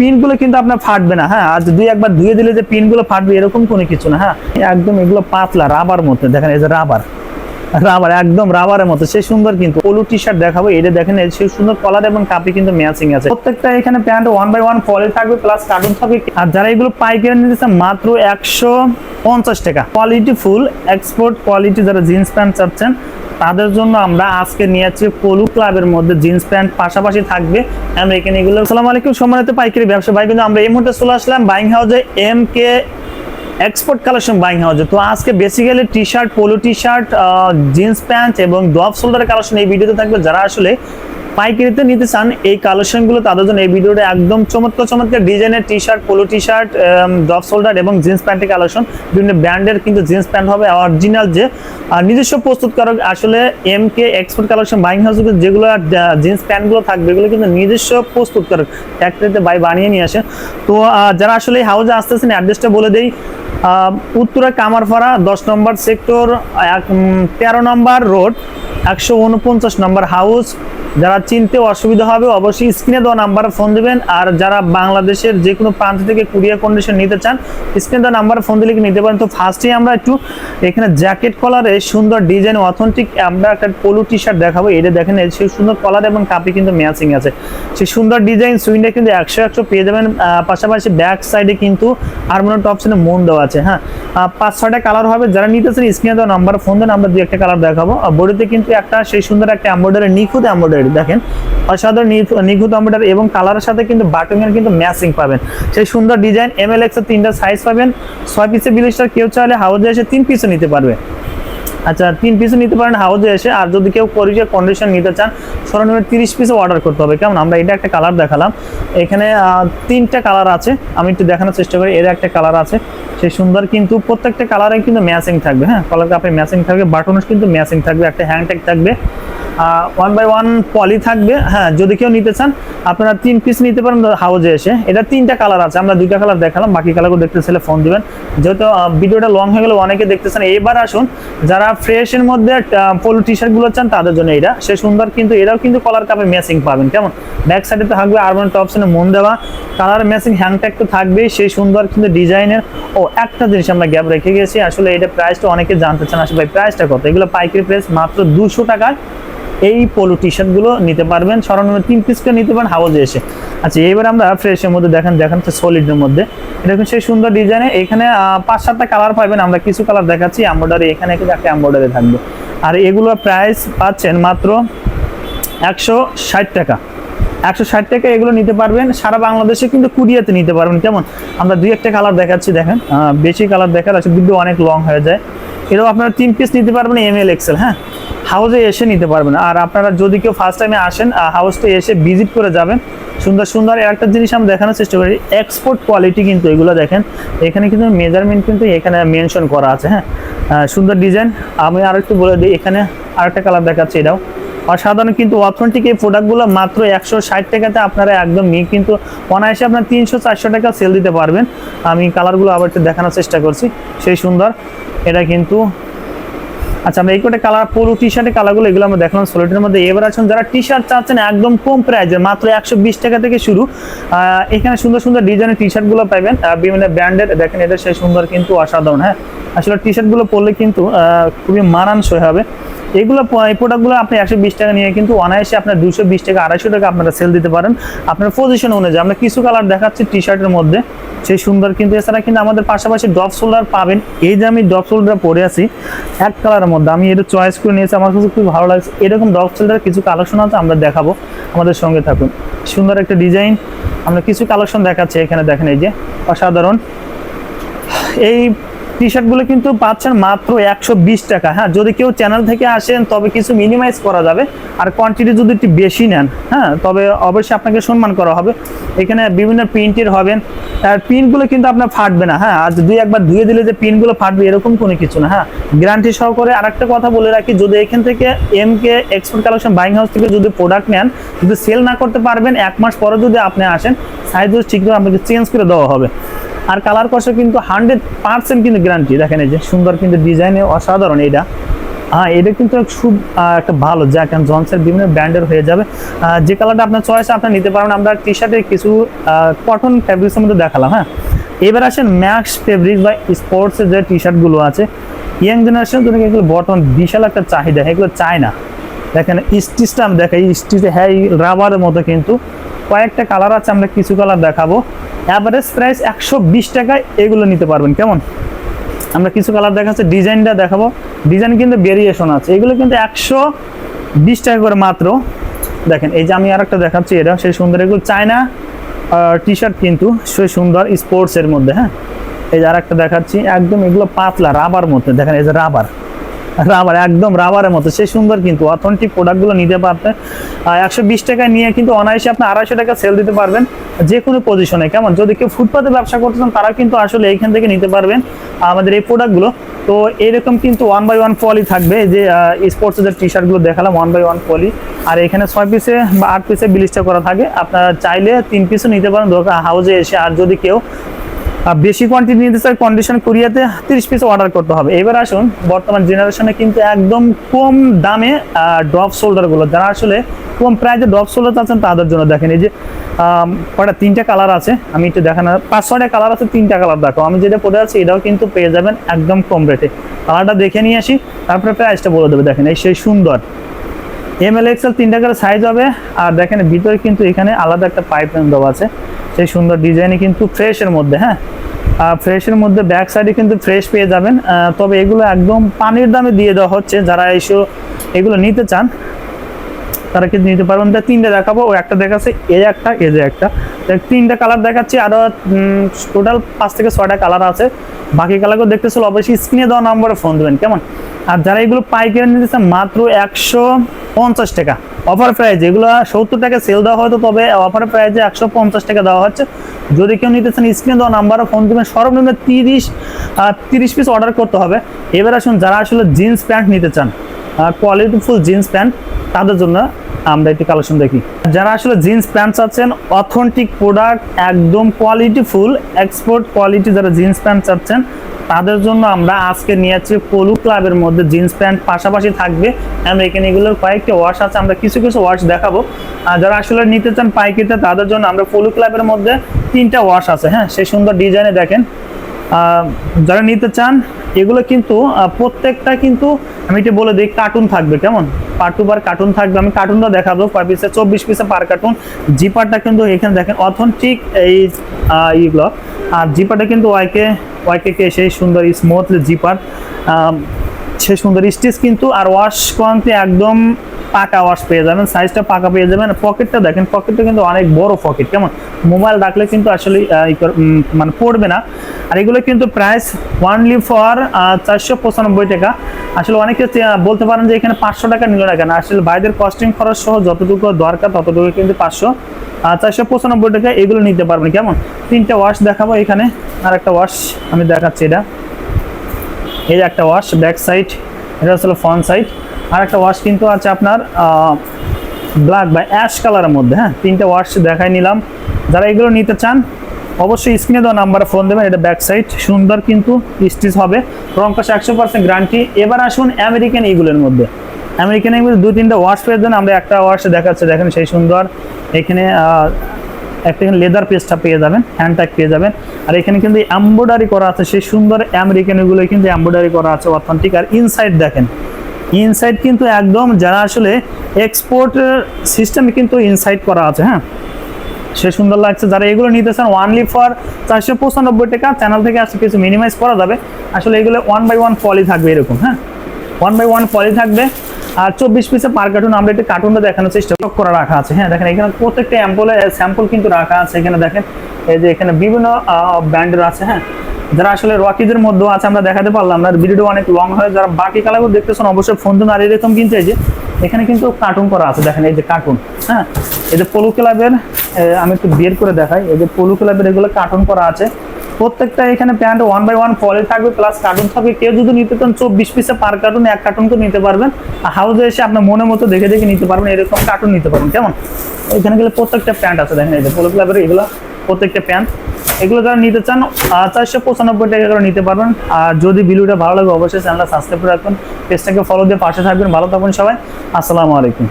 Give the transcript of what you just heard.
পিনগুলো কিন্তু আপনার ফাটবে না হ্যাঁ? আজ দুই একবার ধুয়ে দিলে যে পিনগুলো ফাটবে, এরকম কোনো কিছু না হ্যাঁ? একদম এগুলো পাতলা রাবার মতো। দেখেন, এই যে রাবার রাবার একদম রাবারের মতো। সেই সুন্দর কিন্তু পলু টি শার্ট দেখাবো এটা দেখেন সে সুন্দর কলার এবং কাপি কিন্তু ম্যাচিং আছে। প্রত্যেকটা এখানে প্যান্ট ওয়ান বাই ওয়ান ফলে থাকবে প্লাস কার্টুন থাকবে। আর যারা এগুলো পাইকারি নিতেছে মাত্র একশো পঞ্চাশ টাকা। কোয়ালিটি ফুল এক্সপোর্ট কোয়ালিটি যারা জিন্স প্যান্ট চাচ্ছেন, তাদের জন্য আমরা আজকে নিয়ে যাচ্ছি পলু ক্লাবের মধ্যে জিন্স প্যান্ট পাশাপাশি থাকবে আমরা এখানে এগুলো। আসসালামু আলাইকুম, সম্মানিত পাইকারি ব্যবসা ভাই কিন্তু আমরা এই মুহূর্তে চলে আসলাম বাইং হাউসে M K export collection buying হাউসে তো আজকে basically T shirt polo T shirt jeans pant এবং ড্রপ শোল্ডারের কালেকশন এই ভিডিওতে থাকবে। যারা আসলে পাইকারিতে নিতে চান এই কালেকশনগুলো, তাদের জন্য এই ভিডিওটা একদম চমৎকার চমৎকার ডিজাইনের T shirt polo T shirt drop shoulder এবং জিন্স প্যান্টের কালেকশন। বিভিন্ন ব্র্যান্ডের কিন্তু জিন্স প্যান্ট হবে অরিজিনাল যে, আর নিজস্ব প্রস্তুতকারক আসলে M K export collection buying হাউসে যেগুলো আর জিন্স প্যান্টগুলো থাকবে, এগুলো কিন্তু নিজস্ব প্রস্তুতকারক। ফ্যাক্টরিতে বাই বানিয়ে নিয়ে আসে। তো যারা আসলে এই হাউসে আসতেছেন অ্যাড্রেসটা বলে দেই। উত্তরা কামারপাড়া, দশ নম্বর সেক্টর, এক তেরো নম্বর রোড, একশো উনপঞ্চাশ নম্বর হাউস। যারা চিনতে অসুবিধা হবে, অবশ্যই স্ক্রিনে দেওয়া নাম্বারে ফোন দিবেন। আর যারা বাংলাদেশের যে কোনো প্রান্ত থেকে কুরিয়ার কন্ডিশন নিতে চান, স্ক্রিনে দেওয়া নাম্বারে ফোন দিলে নিতে পারেন। তো ফার্স্টেই আমরা একটু এখানে জ্যাকেট কলারে সুন্দর ডিজাইন অথেন্টিক আমরা একটা পোলো টি শার্ট দেখাবো। এটা দেখেন সেই সুন্দর কলার এবং কাপি কিন্তু ম্যাচিং আছে। সেই সুন্দর ডিজাইন সুইনটা কিন্তু একশো একশো পেয়ে যাবেন। পাশাপাশি ব্যাক সাইডে কিন্তু হারমোনিয়াম টপসনে মন দেওয়া আছে হ্যাঁ? পাঁচ, ছয়টা কালার হবে। যারা নিতেছেন স্ক্রিনে দেওয়া নাম্বার ফোন দেন আমরা দু একটা কালার দেখাবো। বডিতে কিন্তু একটা সেই সুন্দর একটা এম্বয়ডারি নিখুঁত এম্বয়ডারি দেখেন? অসাধারণ নিখু- নিখুঁত এম্বয়ডারি এবং কালারের সাথে কিন্তু বাটনের কিন্তু ম্যাচিং পাবেন। সেই সুন্দর ডিজাইন এম এল এক্সের তিনটা সাইজ পাবেন। ছয় পিসে বিলিশটা কেউ চাইলে হাউজে এসে তিন পিসও নিতে পারবে। আচ্ছা তিন পিসও নিতে পারেন হাউজে এসে, আর যদি কেউ পরিচয় কন্ডিশন নিতে চান সরঞ্জামের তিরিশ পিসও অর্ডার করতে হবে। কেমন? আমরা এটা একটা কালার দেখালাম। এখানে তিনটা কালার আছে। আমি একটু দেখানোর চেষ্টা করি। এর একটা কালার আছে। সেই সুন্দর কিন্তু প্রত্যেকটা কালারে কিন্তু ম্যাচিং থাকবে হ্যাঁ? কালার কাপে ম্যাচিং থাকবে বাটনস কিন্তু ম্যাচিং থাকবে, একটা হ্যান্ড থাকবে। ওয়ান বাই ওয়ান পলি থাকবে। হ্যাঁ যদি কেউ নিতে চান, আপনারা তিন পিস নিতে পারেন হাউজে এসে। এটা তিনটা কালার আছে, আমরা দুইটা কালার দেখালাম, বাকি কালারগুলো দেখতে চাইলে ফোন দিবেন। যেহেতু ভিডিওটা লং হয়ে গেলে অনেকে দেখতেছেন এবার আসুন, যারা ফ্রেশের মধ্যে পলু টি শার্টগুলো চান, তাদের জন্য এটা সে সুন্দর কিন্তু, এরাও কিন্তু কলার কাপে ম্যাচিং পাবেন, কেমন? ব্যাক সাইডে তো থাকবে আরবান টপসনে মন দেওয়া। কালার ম্যাচিং হ্যাংট্যাগ তো থাকবেই সেই সুন্দর কিন্তু ডিজাইনের ও, একটা জিনিস আমরা গ্যাপ রেখে গেছি, আসলে এটা প্রাইসটা অনেকে জানতে চান, আসলে ভাই প্রাইসটা কত? এগুলো পাইকারি প্রাইস মাত্র দুশো টাকায়। এই পোলো টি শার্টগুলো নিতে পারবেন। সরানোর তিন পিস করে নিতে পারেন হাউজে এসে। আচ্ছা এবার আমরা ফ্রেশের মধ্যে দেখেন দেখেন তো সলিডের মধ্যে। এরকম সেই সুন্দর ডিজাইনে এখানে পাঁচ সাতটা কালার পাবেন, আমরা কিছু কালার দেখাচ্ছি। এম্বয়ডারি এখানে একটা এম্বয়ডারি থাকবে। আর এগুলোর প্রাইস পাচ্ছেন মাত্র একশো ষাট টাকা। একশো ষাট টাকা এগুলো নিতে পারবেন। সারা বাংলাদেশে কিন্তু কুরিয়াতে নিতে পারবেন। কেমন? আমরা দুই একটা কালার দেখাচ্ছি, দেখেন। বেশি কালার দেখার আছে ভিডিও অনেক লং হয়ে যায়। এরকম আপনারা তিন পিস নিতে পারবেন এম এল এক্সেল হ্যাঁ? হাউসে এসে নিতে পারবেন। আর আপনারা যদি কেউ ফার্স্ট টাইমে আসেন হাউসটা এসে ভিজিট করে যাবেন। সুন্দর সুন্দর একটা জিনিস আমি দেখানোর চেষ্টা করি এক্সপোর্ট কোয়ালিটি কিন্তু এগুলো দেখেন। এখানে কিন্তু মেজারমেন্ট কিন্তু এখানে মেনশন করা আছে হ্যাঁ? সুন্দর ডিজাইন আমি আর একটু বলে দিই, এখানে আরেকটা কালার দেখাচ্ছি এটাও। অসাধারণ কিন্তু অথেন্টিক এই প্রোডাক্টগুলো মাত্র একশো ষাট টাকাতে আপনারা একদম নিয়ে কিন্তু অনায়াসে আপনার তিনশো চারশো টাকা সেল দিতে পারবেন। আমি কালারগুলো আবার একটু দেখানোর চেষ্টা করছি, সেই সুন্দর। এটা কিন্তু আচ্ছা আমরা এই কটা কালার পুরো টি শার্টের কালারগুলো এগুলো আমরা দেখলাম সোলেটের মধ্যে। এবার আছেন যারা টি শার্ট চাচ্ছেন, একদম কম প্রাইজে মাত্র একশো বিশ টাকা থেকে শুরু। এখানে সুন্দর সুন্দর ডিজাইনের টি শার্টগুলো পাবেন বিভিন্ন ব্র্যান্ডের দেখেন এটা সেই সুন্দর কিন্তু অসাধারণ হ্যাঁ? আসলে টি শার্টগুলো পরলে কিন্তু খুবই মানানসই হবে। এগুলো এই প্রোডাক্টগুলো আপনি একশো বিশ টাকা নিয়ে কিন্তু অনায়াসে আপনার দুশো বিশ টাকা, আড়াইশো টাকা আপনারা সেল দিতে পারেন। আপনার পজিশন অনুযায়ী, আমরা কিছু কালার দেখাচ্ছি টি শার্টের মধ্যে। সেই সুন্দর কিন্তু, এছাড়া কিন্তু আমাদের পাশাপাশি ড্রপ শোল্ডার পাবেন। এই যে আমি ড্রপ শোল্ডার পরে আছি, এক কালারের মধ্যে। আমি এটা চয়েস করে নিয়েছি, আমার কাছে খুব ভালো লাগছে। এরকম ডগ সেলটার কিছু কালেকশন আছে, আমরা দেখাবো। আমাদের সঙ্গে থাকুন। সুন্দর একটা ডিজাইন আমরা কিছু কালেকশন দেখাচ্ছি, এখানে দেখেন এই যে, অসাধারণ। এই টি শার্টগুলো কিন্তু পাচ্ছেন মাত্র একশো বিশ টাকা। হ্যাঁ যদি কেউ চ্যানেল থেকে আসেন, তবে কিছু মিনিমাইজ করা যাবে। আর কোয়ান্টিটি যদি একটু বেশি নেন হ্যাঁ তবে অবশ্যই আপনাকে সম্মান করা হবে। এখানে বিভিন্ন প্রিন্টের হবেন। আর পিনগুলো কিন্তু আপনার ফাটবে না হ্যাঁ আজ দুই একবার ধুয়ে দিলে যে পিনগুলো ফাটবে, এরকম কোনো কিছু না হ্যাঁ। গ্যারান্টি সহকারে আরেকটা কথা বলে রাখি, যদি এখান থেকে M K export collection buying house থেকে যদি প্রোডাক্ট নেন, যদি সেল না করতে পারবেন, এক মাস পরে যদি আপনি আসেন সাইজ ঠিক করে আপনাকে চেঞ্জ করে দেওয়া হবে। আর কালার কষে কিন্তু হান্ড্রেড পার্সেন্ট কিন্তু গ্যারান্টি দেখেন এই যে সুন্দর কিন্তু ডিজাইনে অসাধারণ এইটা। হ্যাঁ এটা কিন্তু খুব একটা ভালো জ্যাক অ্যান্ড জনসের বিভিন্ন ব্র্যান্ডের হয়ে যাবে। যে কালারটা আপনার চয়েস আপনার নিতে পারবেন আমরা টি শার্টের কিছু কটন ফ্যাব্রিক্সের মধ্যে দেখালাম হ্যাঁ। এবার আসেন ম্যাক্স ফেব্রিক বা স্পোর্টসের যে টি শার্টগুলো আছে ইয়াং জেনারেশন জন্য এগুলো বর্তমান বিশাল একটা চাহিদা, এগুলো চায় না। দেখেন স্টিচটা আমি দেখাই, স্টিচে হ্যাঁ রাবারের মতো কিন্তু। কয়েকটা কালার আছে, আমরা কিছু কালার দেখাবো। অ্যাভারেজ প্রাইস একশো বিশ টাকায় এগুলো নিতে পারবেন, কেমন? আমরা কিছু কালার দেখাচ্ছি ডিজাইনটা দেখাবো। ডিজাইন কিন্তু ভেরিয়েশন আছে। এগুলো কিন্তু একশো বিশ টাকা করে মাত্র। দেখেন, এই যে আমি আর একটা দেখাচ্ছি, এটা সেই সুন্দর, এগুলো চায়না টি শার্ট কিন্তু সেই সুন্দর স্পোর্টসের মধ্যে হ্যাঁ? এই যে আর একটা দেখাচ্ছি, একদম এগুলো পাতলা রাবার মধ্যে। দেখেন, এই যে রাবার রাবার, একদম রাবারের মতো। সেই সুন্দর কিন্তু অথেন্টিক প্রোডাক্টগুলো নিতে পারতেন একশো বিশ টাকায় নিয়ে কিন্তু অনায়াসে আপনি আড়াইশো টাকা সেল দিতে পারবেন যে কোনো পজিশনে কেমন? যদি কেউ ফুটপাতে ব্যবসা করতে চান তারা কিন্তু আসলে এইখান থেকে নিতে পারবেন আমাদের এই প্রোডাক্টগুলো তো এরকম কিন্তু ওয়ান বাই ওয়ান পলি থাকবে। যে স্পোর্টসের যে টি শার্টগুলো দেখালাম ওয়ান বাই ওয়ান পলি আর এখানে ছয় পিসে বা আট পিসে বিলিশটা করা থাকে। আপনারা চাইলে তিন পিসও নিতে পারেন হাউসে এসে। আর যদি কেউ বেশি কোয়ান্টিটি নিতে চাই কন্ডিশন কুরিয়াতে তিরিশ পিস অর্ডার করতে হবে। এবার আসুন, বর্তমান জেনারেশনে কিন্তু একদম কম দামে ড্রপ শোল্ডারগুলো যারা আসলে কম প্রাইসে ড্রপ শোল্ডার আছেন তাদের জন্য দেখেন, এই যে কটা তিনটা কালার আছে। আমি একটু দেখানো, পাঁচ, ছয়টা কালার আছে, তিনটা কালার দেখো। আমি যেটা পরে আছি, এটাও কিন্তু পেয়ে যাবেন একদম কম রেটে কালারটা দেখে নিয়ে আসি, তারপরে প্রাইসটা বলে দেবে। দেখেন, এই সেই সুন্দর। এম এল এক্সেল তিনটা করে সাইজ হবে। আর দেখেন ভিতরে কিন্তু এখানে আলাদা একটা পাইপ লাইন দেওয়া আছে। সেই সুন্দর ডিজাইনে কিন্তু ফ্রেশের মধ্যে হ্যাঁ? আর ফ্রেশের মধ্যে ব্যাক সাইডে কিন্তু ফ্রেশ পেয়ে যাবেন। তবে এগুলো একদম পানির দামে দিয়ে দেওয়া হচ্ছে। যারা এসে এগুলো নিতে চান, তারা কিন্তু নিতে পারবেন। তা তিনটা দেখাবো। ও একটা দেখাচ্ছে, এ একটা, এ যে একটা। তিনটা কালার দেখাচ্ছি। আরও টোটাল পাঁচ থেকে ছয়টা কালার আছে। বাকি কালারগুলো দেখতে চলো অবশ্যই স্ক্রিনে দেওয়া নম্বরে ফোন দেবেন, কেমন? আর যারা এগুলো পাইকারি নিতে চান, মাত্র একশো পঞ্চাশ টাকা। অফার প্রাইস এগুলো সত্তর টাকা সেল দেওয়া হয়তো, তবে অফার প্রাইসে একশো পঞ্চাশ টাকা দেওয়া হচ্ছে। যদি কেউ নিতে চান স্ক্রিনে দেওয়া নাম্বারে ফোন দেবেন। সর্বনিম্ন তিরিশ তিরিশ পিস অর্ডার করতে হবে। এবার আসুন, যারা আসলে জিন্স প্যান্ট নিতে চান কোয়ালিটিফুল জিন্স প্যান্ট তাদের জন্য আমরা একটি কালেকশন দেখি। যারা আসলে জিন্স প্যান্ট চাচ্ছেন অথেন্টিক প্রোডাক্ট একদম কোয়ালিটিফুল এক্সপোর্ট কোয়ালিটি যারা জিন্স প্যান্ট চাচ্ছেন তাদের জন্য আমরা আজকে নিয়ে যাচ্ছি পলু ক্লাবের মধ্যে জিন্স প্যান্ট, পাশাপাশি থাকবে আমরা এখানে এগুলোর কয়েকটি ওয়াশ আছে, আমরা কিছু কিছু ওয়াশ দেখাবো। যারা আসলে নিতে চান পাইকিতে তাদের জন্য আমরা পলু ক্লাবের মধ্যে তিনটা ওয়াশ আছে হ্যাঁ সেই সুন্দর ডিজাইনে দেখেন। যারা নিতে চান, এগুলো কিন্তু প্রত্যেকটা কিন্তু, আমি এটা বলে দিই কার্টুন থাকবে, কেমন? পার টু পার কার্টুন থাকবে। আমি কার্টুনটা দেখাবো কয় পিসে চব্বিশ পিসে পার কার্টুন জিপারটা কিন্তু এখানে দেখেন অথেন্টিক এই ইগুলো আর জিপারটা কিন্তু ওয়াইকে ওয়াইকে কে সেই সুন্দর স্মুথ জিপার সে সুন্দর স্টিচ কিন্তু আর ওয়াশ কোয়ান্তি একদম পাকা ওয়াশ পেয়ে যাবেন সাইজটা পাকা পেয়ে যাবেন। পকেটটা দেখেন পকেটটা কিন্তু অনেক বড় পকেট কেমন? মোবাইল রাখলে কিন্তু আসলে মানে পড়বে না। আর এগুলো কিন্তু প্রাইস ওয়ানলি ফর চারশো পঁচানব্বই টাকা। আসলে অনেকে বলতে পারেন যে এখানে পাঁচশো টাকা নিল না আসলে বাইরের কস্টিং খরচ সহ যতটুকু দরকার ততটুকু কিন্তু পাঁচশো চারশো পঁচানব্বই টাকা এগুলো নিতে পারবেন, কেমন? তিনটা ওয়াশ দেখাবো এখানে আর একটা ওয়াশ আমি দেখাচ্ছি এটা। এই একটা ওয়াশ ব্যাক সাইড এটা হচ্ছে ফ্রন্ট সাইড আর একটা ওয়াশ কিন্তু আছে আপনার ব্ল্যাক বা অ্যাশ কালারের মধ্যে হ্যাঁ? তিনটে ওয়াশ দেখাই নিলাম। যারা এগুলো নিতে চান, অবশ্যই স্ক্রিনে দেওয়া নাম্বারে ফোন দেবেন, এটা ব্যাক সাইড সুন্দর কিন্তু স্টিচ হবে। রং কষে একশো পার্সেন্ট গ্যারান্টি এবার আসুন আমেরিকান এইগুলোর মধ্যে। আমেরিকান এগুলো দু, তিনটা ওয়াশ পেয়ে দেন আমরা একটা ওয়াশ দেখাচ্ছে, দেখেন সেই সুন্দর। এখানে একটা এখানে লেদার পেস্টটা পেয়ে যাবেন হ্যান্ড ট্যাগ পেয়ে যাবেন। আর এখানে কিন্তু এমব্রয়ডারি করা আছে, সেই সুন্দর আমেরিকান এগুলো কিন্তু এমব্রয়ডারি করা আছে অথেন্টিক। আর ইনসাইড দেখেন ইনসাইড কিন্তু একদম যারা আসলে এক্সপোর্ট সিস্টেমে কিন্তু ইনসাইড করা আছে হ্যাঁ? সে সুন্দর লাগছে। যারা এগুলো নিতে চান ওয়ানলি ফর চারশো পঁচানব্বই টাকা চ্যানেল থেকে আসলে কিছু মিনিমাইজ করা যাবে। আসলে এগুলো ওয়ান বাই ওয়ান পলি থাকবে এরকম হ্যাঁ? ওয়ান বাই ওয়ান পলি থাকবে। আর চব্বিশ পিসে পার কার্টুন আমরা একটা কার্টুনটা দেখানোর চেষ্টা করে। রাখা আছে হ্যাঁ? দেখেন, এখানে প্রত্যেকটা অ্যাম্পলে স্যাম্পল কিন্তু রাখা আছে। এখানে দেখেন, এই যে এখানে বিভিন্ন ব্র্যান্ডের আছে হ্যাঁ? যারা আসলে রকিদের মধ্যেও আছে, আমরা দেখাতে পারলাম না। ভিডিওটা অনেক লং হয়। যারা বাকি কালারগুলো দেখতেছেন, অবশ্যই ফোন দিন আর এরকম কিন্তু যে, এখানে কিন্তু কার্টুন করা আছে। দেখেন এই যে কার্টুন হ্যাঁ? এই যে পোলো ক্লাবের আমি একটু বের করে দেখাই। এই যে পোলো ক্লাবের এগুলো কার্টুন করা আছে। প্রত্যেকটা এখানে প্যান্ট ওয়ান বাই ওয়ান ফলে থাকবে প্লাস কার্টুন থাকবে। কেউ যদি নিতে চান, চব্বিশ পিসে পার কার্টুন এক কার্টুন করে নিতে পারবেন। আর হাউসে এসে আপনার মনের মতো দেখে দেখে নিতে পারবেন, এরকম কার্টুন নিতে পারবেন। কেমন? এখানে গেলে প্রত্যেকটা প্যান্ট আছে। দেখেন এই যে পোলো ক্লাবের এগুলো, প্রত্যেকটা প্যান্ট এগুলো যারা নিতে চান চারশো পঁচানব্বই টাকা করে নিতে পারবেন। আর যদি ভিডিওটা ভালো লাগে, অবশ্যই চ্যানেলটা সাবস্ক্রাইব করে রাখবেন। পেজটাকে ফলো দিয়ে পাশে থাকবেন। ভালো থাকবেন সবাই। আসসালামু আলাইকুম।